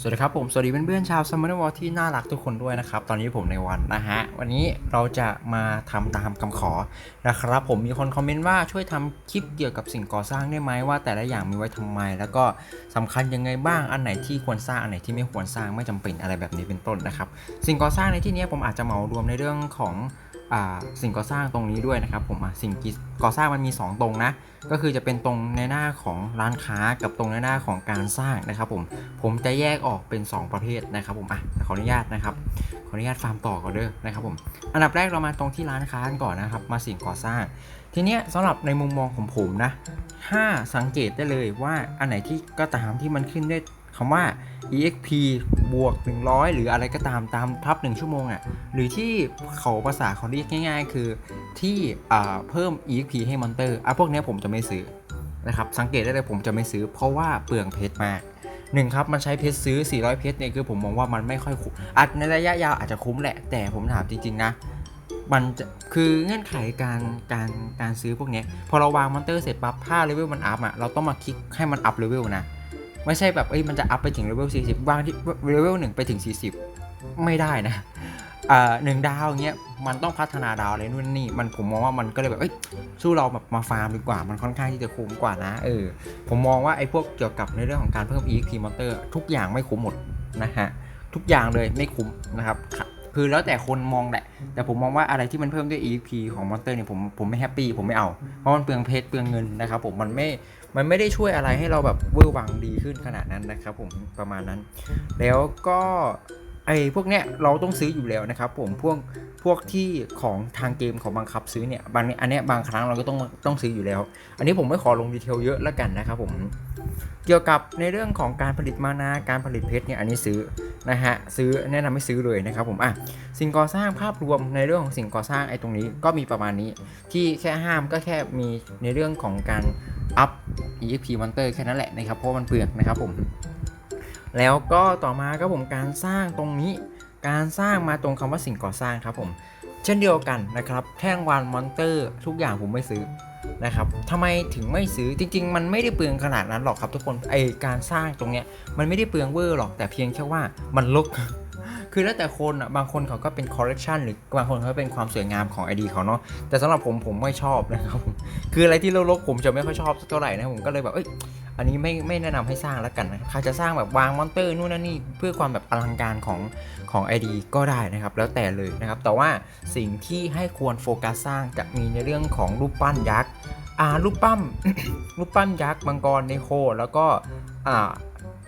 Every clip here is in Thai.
สวัสดีครับผม สวัสดีเพื่อนๆชาวซัมเมอร์วอที่น่ารักทุกคนด้วยนะครับ ตอนนี้ผมในวันนะฮะ วันนี้เราจะมาทำตามคำขอนะครับ ผมมีคนคอมเมนต์ว่าช่วยทำคลิปเกี่ยวกับสิ่งก่อสร้างได้ไหมว่า แต่ละอย่างมีไว้ทำไม แล้วก็สำคัญยังไงบ้างอันไหนที่ควรสร้างอันไหนที่ไม่ควรสร้างไม่จำเป็นอะไรแบบนี้เป็นต้นนะครับ สิ่งก่อสร้างในที่นี้ผมอาจจะเหมารวมในเรื่องของ สิ่งก่อสร้างตรงนี้ด้วยนะครับผมสิ่งก่อสร้างมันมี 2 ตรงนะ ก็คือจะเป็นตรงในหน้าของร้านค้ากับตรงในหน้าของการสร้างนะครับผมผมจะแยกออกเป็น 2 ประเภทนะครับผมอะขออนุญาตนะครับขออนุญาตฟาร์มต่อก่อนเด้อนะครับผมอันดับแรกเรามาตรงที่ร้านค้ากันก่อนนะครับมาสิ่งก่อสร้าง ทีเนี้ยสำหรับในมุมมองของผมนะถ้าสังเกตได้เลยว่าอันไหนที่ก็ตามที่มันขึ้นด้วย คำว่า exp บวก 100 หรืออะไรก็ตามตามทับ 1 ชั่วโมงอะ หรือที่เขาภาษาเขาเรียกง่าย ๆ คือที่เพิ่ม exp ให้มอนเตอร์อะพวกเนี้ยผมจะไม่ซื้อนะครับ สังเกตได้เลยผมจะไม่ซื้อ เพราะว่าเปลืองเพชรมากหนึ่งครับ มันใช้เพชรซื้อ 400 เพชรเนี่ยคือผมมองว่ามันไม่ค่อยคุ้มอาจในระยะยาวอาจจะคุ้มแหละ แต่ผมถามจริง ๆ นะ มันจะคือเงื่อนไขการการการซื้อพวกเนี้ยพอเราวางมอนเตอร์เสร็จปั๊บถ้าเลเวลมันอัพอะเราต้องมาคลิกให้มันอัพเลเวลนะ ไม่ใช่แบบเอ้ยมันจะอัพไปถึงเลเวล40 วางที่เลเวลหนึ่งไปถึง 40 ไม่ได้นะอ่าหนึ่งดาวเงี้ยมันต้องพัฒนาดาวอะไรนู่นนี่มันผมมองว่ามันก็เลยแบบเอ้ยสู้เราแบบมาฟาร์มดีกว่ามันค่อนข้างที่จะคุ้มกว่านะเออผมมองว่าไอ้พวกเกี่ยวกับในเรื่องของการเพิ่ม EXP Monster ทุกอย่างไม่คุ้มหมดนะฮะทุกอย่างเลยไม่คุ้มนะครับ คือแล้วแต่คนมองแหละ แต่ผมมองว่าอะไรที่มันเพิ่มด้วย EP ของ Monster เนี่ยผมผมไม่แฮปปี้ผมไม่เอา เพราะมันเปลืองเพชรเปลืองเงินนะครับผมมันไม่มันไม่ได้ช่วยอะไรให้เราแบบเวอร์วังดีขึ้นขนาดนั้นนะครับผมประมาณนั้น แล้วก็ไอ้พวกเนี้ยเราต้องซื้ออยู่แล้วนะครับผมพวกพวกที่ของทางเกมของบังคับซื้อเนี่ยบางอันเนี้ยบางครั้งเราก็ต้องต้องซื้ออยู่แล้ว อันนี้ผมไม่ขอลงดีเทลเยอะแล้วกันนะครับผมเกี่ยวกับในเรื่องของการผลิตมานาการผลิตเพชรเนี่ยอันนี้ซื้อ นะฮะซื้อแนะนำให้ซื้อเลยนะครับผมอะสิ่งก่อสร้างภาพรวมในเรื่องของสิ่งก่อสร้างไอ้ตรงนี้ก็มีประมาณนี้ ที่แค่ห้ามก็แค่มีในเรื่องของการอัพ EXP Monster แค่นั้นแหละนะครับเพราะมันเปลือกนะครับผม แล้วก็ต่อมาครับผมการสร้างตรงนี้การสร้างมาตรงคำว่าสิ่งก่อสร้างครับผม เช่นเดียวกันนะครับแท่งวานมอนเตอร์ทุกอย่างผมไม่ซื้อ นะครับทำไมถึงไม่ซื้อจริง ๆ มันไม่ได้เปลืองขนาดนั้นหรอกครับทุกคนไอการสร้างตรงเนี้ยมันไม่ได้เปลืองเวอร์หรอกแต่เพียงแค่ว่ามันลกคือแล้วแต่คนอะบางคนเขาก็เป็นคอร์เรคชันหรือบางคนเขาเป็นความสวยงามของไอดีเขาเนาะแต่สำหรับผมผมไม่ชอบนะครับคืออะไรที่ลกๆผมจะไม่ค่อยชอบสักเท่าไหร่นะผมก็เลยแบบเอ้ย อันนี้ไม่ไม่แนะนำให้สร้างแล้วกันนะครับใครจะสร้างแบบวางมอนเตอร์นู่นนั่นนี่เพื่อความแบบอลังการของของ ID ก็ได้นะครับ แล้วแต่เลยนะครับ แต่ว่าสิ่งที่ให้ควรโฟกัสสร้างจะมีในเรื่องของรูปปั้นยักษ์อ่ารูปปั้มรูปปั้นยักษ์มังกรในโคแล้วก็อ่า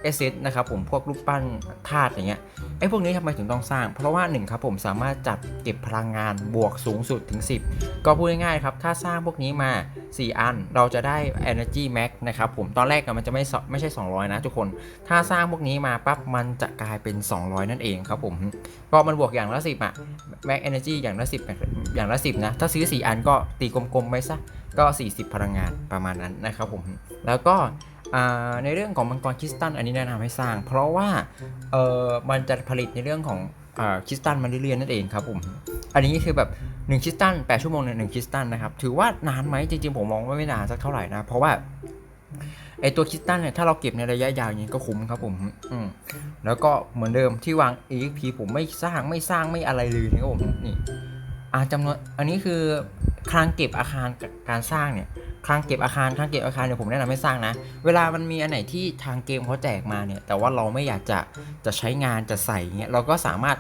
เอเซนะครับผมพวกรูปปั้นธาตุอย่างเงี้ยไอ้พวกนี้ทำไมถึงต้องสร้าง เพราะว่า1ครับผมสามารถจัดเก็บพลังงานบวกสูงสุดถึง 10 ก็พูดง่ายๆครับถ้าสร้างพวกนี้มา 4 อันเราจะได้ energy max นะครับผมตอนแรกมันจะไม่ไม่ใช่ 200 นะทุกคน ถ้าสร้างพวกนี้มาปั๊บมันจะกลายเป็น 200 นั่นเองครับผมก็มันบวกอย่างละ10อะ max energy อย่างละ10อย่างละ10นะถ้าซื้อ 4 อันก็ตีกลมๆไปซะ ก็ 40 พลังงานประมาณนั้นนะครับผม แล้วก็ในเรื่องของมังกรคริสตัลอันนี้แนะนำให้สร้าง เพราะว่ามันจะผลิตในเรื่องของคริสตัลมาเรื่อยๆนั่นเองครับผมอันนี้คือแบบ1คริสตัล8ชั่วโมงเนี่ยหคริสตัลนะครับถือว่านานไหมจริงๆผมมองว่าไม่นานสักเท่าไหร่นะเพราะว่าไอตัวคริสตัลเนี่ยถ้าเราเก็บในระยะยาวอย่างนี้ก็คุ้มครับผมอืมแล้วก็เหมือนเดิมที่วาง EXP ผมไม่สร้างไม่สร้างไม่อะไรเลยนะครับผมนี่อ่าจำนวนอันนี้คือ คลังเก็บอาคารกับการสร้างเนี่ยคลังเก็บอาคารคลังเก็บอาคารเนี่ยผมแนะนำให้สร้างนะ เวลามันมีอันไหนที่ทางเกมเขาแจกมาเนี่ย แต่ว่าเราไม่อยากจะจะใช้งานจะใส่เงี้ยเราก็สามารถ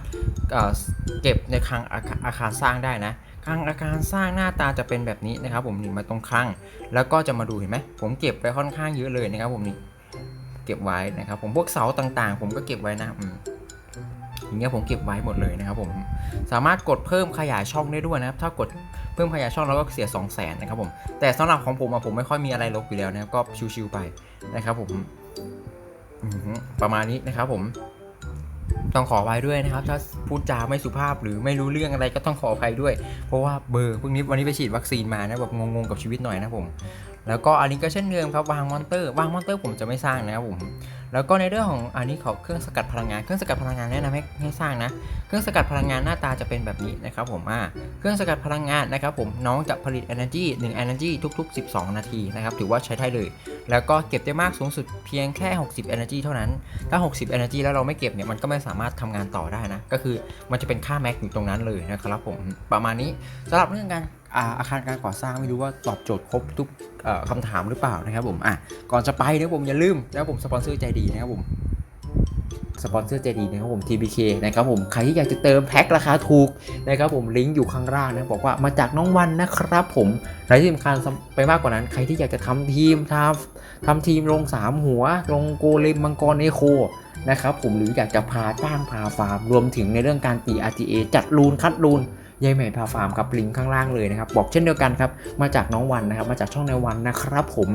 เอ่อเก็บในคลังอาคาอาคารสร้างได้นะคลังอาคารสร้างหน้าตาจะเป็นแบบนี้นะครับ ผมนี่มาตรงคลังแล้วก็จะมาดูเห็นไหมผมเก็บไปค่อนข้างเยอะเลยนะครับ ผมนี่เก็บไว้นะครับ ผมพวกเสาต่างๆ ผมก็เก็บไว้นะอย่างเงี้ยผมเก็บไว้หมดเลยนะครับ ผมสามารถกดเพิ่มขยายช่องได้ด้วยนะครับ ถ้ากด เพิ่มขยายช่องเราก็เสีย 2 0 0 0 0นนะครับผม แต่สำหรับของผมอะผมไม่ค่อยมีอะไรลบอยู่แล้วนะครับก็ชิวๆไปนะครับผมประมาณนี้นะครับผม ต้องขอไว้ด้วยนะครับ ถ้าพูดจาไม่สุภาพหรือไม่รู้เรื่องอะไรก็ต้องขออภัยด้วย เพราะว่าเบอร์พวกนี้วันนี้ไปฉีดวัคซีนมานะแบบงงๆกับชีวิตหน่อยนะผม แล้วก็อันนี้ก็เช่นเดิมครับวางมอนเตอร์วางมอนเตอร์ผมจะไม่สร้างนะครับผมแล้วก็ในเรื่องของอันนี้เขาเครื่องสกัดพลังงาน เครื่องสกัดพลังงานแนะนำให้ให้สร้างนะ เครื่องสกัดพลังงานหน้าตาจะเป็นแบบนี้นะครับผมอ่าเครื่องสกัดพลังงานนะครับผมน้องจะผลิต energy 1 energy ทุก ๆ 12 นาทีนะครับถือว่าใช้ได้เลย แล้วก็เก็บได้มากสูงสุดเพียงแค่ 60 energy เท่านั้น ถ้า 60 energy แล้วเราไม่เก็บเนี่ยมันก็ไม่สามารถทำงานต่อได้นะก็คือมันจะเป็นค่าแม็กอยู่ตรงนั้นเลยนะครับผมประมาณนี้สำหรับเรื่องการ อาอาคารการก่อสร้างไม่รู้ว่าตอบโจทย์ครบทุกเอ่อคำถามหรือเปล่านะครับผมอะก่อนจะไปนะผมอย่าลืมนะครับผมสปอนเซอร์ใจดีนะครับผมสปอนเซอร์ใจดีนะครับผม TBK นะครับผมใครที่อยากจะเติมแพ็คราคาถูกนะครับผมลิงก์อยู่ข้างล่างนะบอกว่ามาจากน้องวันนะครับผมและที่สำคัญไปมากกว่านั้นใครที่อยากจะทำทีมทำทำทีมลง 3 หัว ลงโกเลมมังกรเอโคนะครับผมหรืออยากจะพาจ้างพาฟาร์มรวมถึงในเรื่องการตี RTA จัดรูนคัดรูน ยายใหม่พาฟาร์มครับลิงก์ข้างล่างเลยนะครับบอกเช่นเดียวกันครับมาจากน้องวันนะครับมาจากช่องในวันนะครับผม